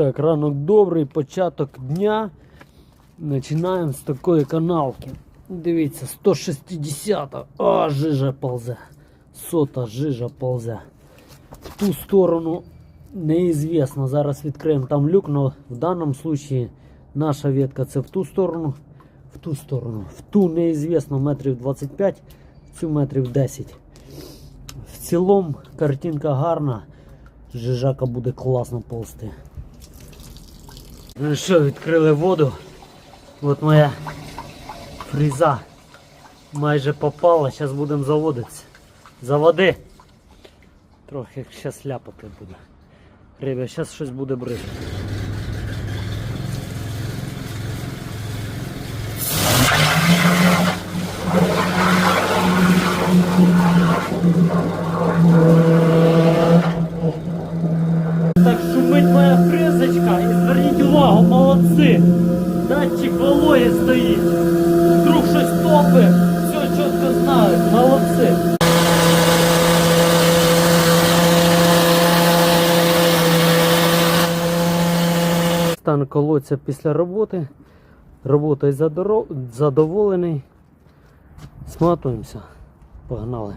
Так, ранок добрий, початок дня. Починаємо з такої канавки. Дивіться, 160. А, жижа ползе. Сота жижа ползе. В ту сторону неізвісно. Зараз відкриємо там люк, але в даному случаї наша ветка це в ту сторону, в ту сторону. В ту неізвісно метрів 25, в цю метрів 10. В цілому картинка гарна. Жижака буде класно ползти. Ну що, відкрили воду. От моя фріза майже попала. Зараз будемо заводитися. Заводи. Трохи зараз ляпати буде. Ребя, зараз щось буде брити. Так шумить моя зверніть увагу, молодці! Датчик вологи стоїть. Вдруг щось топить, все чітко знають, молодці. Стан колодця після роботи. Роботою задоволений. Сматуємося. Погнали.